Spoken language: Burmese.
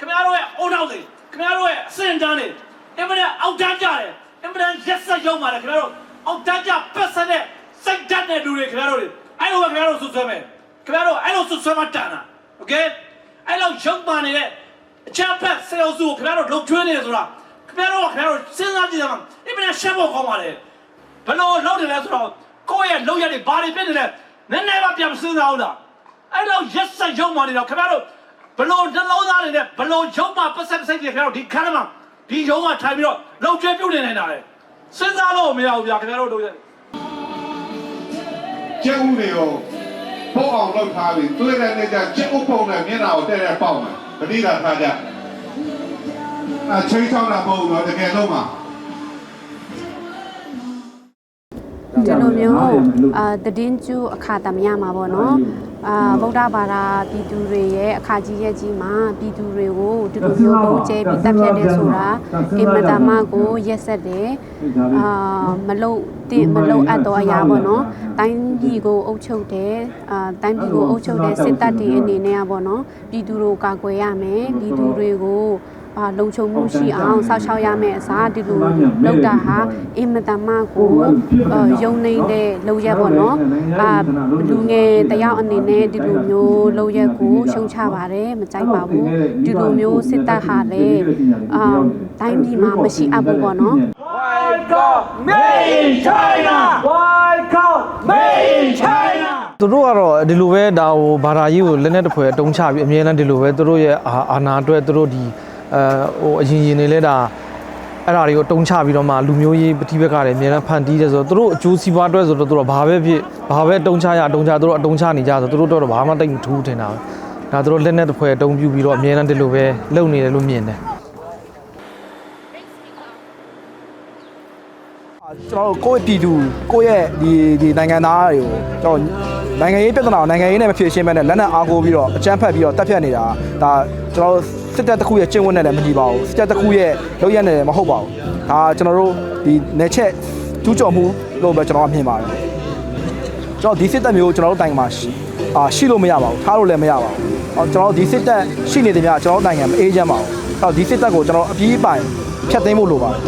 ခင်ဗျားတို့ရဲ့အုံနောက်တွေခင်ဗျားတို့ရဲ့အစင်တန်းတွေအင်မတန်အောက်တန်းကြတယ်အင်မတန်ရက်ဆက်ရုံပါတယ်ခင်ဗျားတို့အောက်တန်းကြပတ်ဆက်တဲ့စိတ်ဓာတ်တဲ့လူတွေခင်ဗျားတို့တွေအဲ့လိုပဲခင်ဗျားတို့ဆွဆွဲမယ်ခင်ဗျားတို့အဲ့လိုဆွဆွဲမှတန်တာโอเคအဲ့လိုရုံပါနေတဲ့အချမ်းဖက်စေအောင်စုကိုခင်ဗျားတို့လုံကျွေးနေတယ်ဆိုတာခင်ဗျားတို့ကခင်ဗျားတို့စဉ်းစားကြည့်ကြမှာအင်မတန်ရှက်ဖို့ကောင်းပါလေဘယ်လိုလုပ်နေလဲဆိုတော့ကိုယ့်ရဲ့လုံရက်တွေဘာတွေဖြစ်နေလဲနည်းနည်းမှပြန်မစဉ်းစားဘူးလား အဲ့တော့ရက်ဆက်ရုံမာနေတော့ခင်ဗျားတို့ ဘလို့နှလုံးသားတွေနဲ့ဘလို့ရုံမာပတ်ဆက်စိတ်တွေခင်ဗျားတို့ဒီခါမှာဒီရုံမာထိုင်ပြီးတော့လုံကျွဲပြုတ်နေနေတာလေစဉ်းစားလို့မရဘူးဗျာခင်ဗျားတို့တို့ရဲ့ကျက်ဥတွေကိုပို့အောင်လုပ်ထားပြီးတွေ့တဲ့နေ့ကျကျက်ဥပုံနဲ့မျက်နှာကိုတဲ့တဲ့ပေါက်မယ်ပဋိဒါထားကြအချိန်ချောင်းတာမဟုတ်ဘူးတော့တကယ်လုံးမှာ ဒီလိုမျိုးအာတည်င်းကျူအခါသမယမှာပေါ့နော်အာဗုဒ္ဓဘာသာပြည်သူတွေရဲ့အခါကြီးရဲ့ကြီးမှာပြည်သူတွေကိုဒီလိုမျိုးပုံကျဲပြီးတပ်ဖြတ်တယ်ဆိုတာအင်မတန်မှကိုရက်ဆက်တယ်အာမလုံတင်မလုံအပ်တော့အရာပေါ့နော်တိုင်းပြည်ကိုအုပ်ချုပ်တယ်အာတိုင်းပြည်ကိုအုပ်ချုပ်တဲ့စစ်တပ်တွေအနေနဲ့อ่ะပေါ့နော်ပြည်သူတို့ကာကွယ်ရမယ်ပြည်သူတွေကိုအာ လုံခြုံမှုရှိအောင်စောင့်ရှောက်ရမယ်အစားဒီလိုလောက်တာဟာအင်မတန်မှကိုအာယုံနေတဲ့လုံရက်ပေါ့နော်အာလူငယ်တယောက်အနေနဲ့ဒီလိုမျိုးလုံရက်ကိုရှုံချပါတယ်မကြိုက်ပါဘူးဒီလိုမျိုးစစ်တပ်ဟာလည်းအာတိုင်းပြည်မှာမရှိအပ်ဘူးပေါ့နော် White God made in China White God made in China သူတို့ကတော့ဒီလိုပဲဒါဟိုဘာသာရေးကိုလက်နဲ့တစ်ဖွဲအတုံးချပြီးအမြဲတမ်းဒီလိုပဲသူတို့ရဲ့အာအာနာအတွက်သူတို့ဒီ အဲဟိုအရင်ရင်နေလဲဒါအဲ့ဒါတွေကိုတုံးချပြီးတော့မှလူမျိုးရေးပဋိပက္ခတွေအများအားဖန်တီးတယ်ဆိုတော့သူတို့အကျိုးစီးပွားအတွက်ဆိုတော့သူတို့ဘာပဲဖြစ်ဘာပဲတုံးချရအတုံးချသူတို့အတုံးချနေကြဆိုသူတို့တော့ဘာမှတိတ်မထူးထင်တာပဲဒါသူတို့လက်နဲ့တစ်ဖွဲအတုံးပြပြီးတော့အများအားဒီလိုပဲလုပ်နေတယ်လို့မြင်တယ်ကျွန်တော်တို့ကိုယ့်ရဲ့ပြည်သူကိုယ့်ရဲ့ဒီဒီနိုင်ငံသားတွေကိုကျွန်တော်နိုင်ငံရေးပြဿနာကိုနိုင်ငံရေးနဲ့မဖြေရှင်းဘဲနဲ့လက်နက်အားကိုးပြီးတော့အကြမ်းဖက်ပြီးတော့တပ်ဖြတ်နေတာဒါကျွန်တော်တို့ စစ်တပ်တစ်ခုရဲ့ကျင့်ဝတ်နဲ့လည်းမညီပါဘူးစစ်တပ်တစ်ခုရဲ့လုပ်ရက်နဲ့လည်းမဟုတ်ပါဘူးဒါကျွန်တော်တို့ဒီနယ်ချက်ကျူးကျော်မှုလို့ပဲကျွန်တော်ကမြင်ပါတယ်ကျွန်တော်ဒီစစ်တပ်မျိုးကျွန်တော်တို့နိုင်ငံမှာရှိအာရှိလို့မရပါဘူးထားလို့လည်းမရပါဘူးအော်ကျွန်တော်တို့ဒီစစ်တပ်ရှိနေတယ်များကျွန်တော်တို့နိုင်ငံမအေးချမ်းပါဘူးအဲ့တော့ဒီစစ်တပ်ကိုကျွန်တော်အပြေးပိုင်ဖျက်သိမ်းဖို့လိုပါတယ်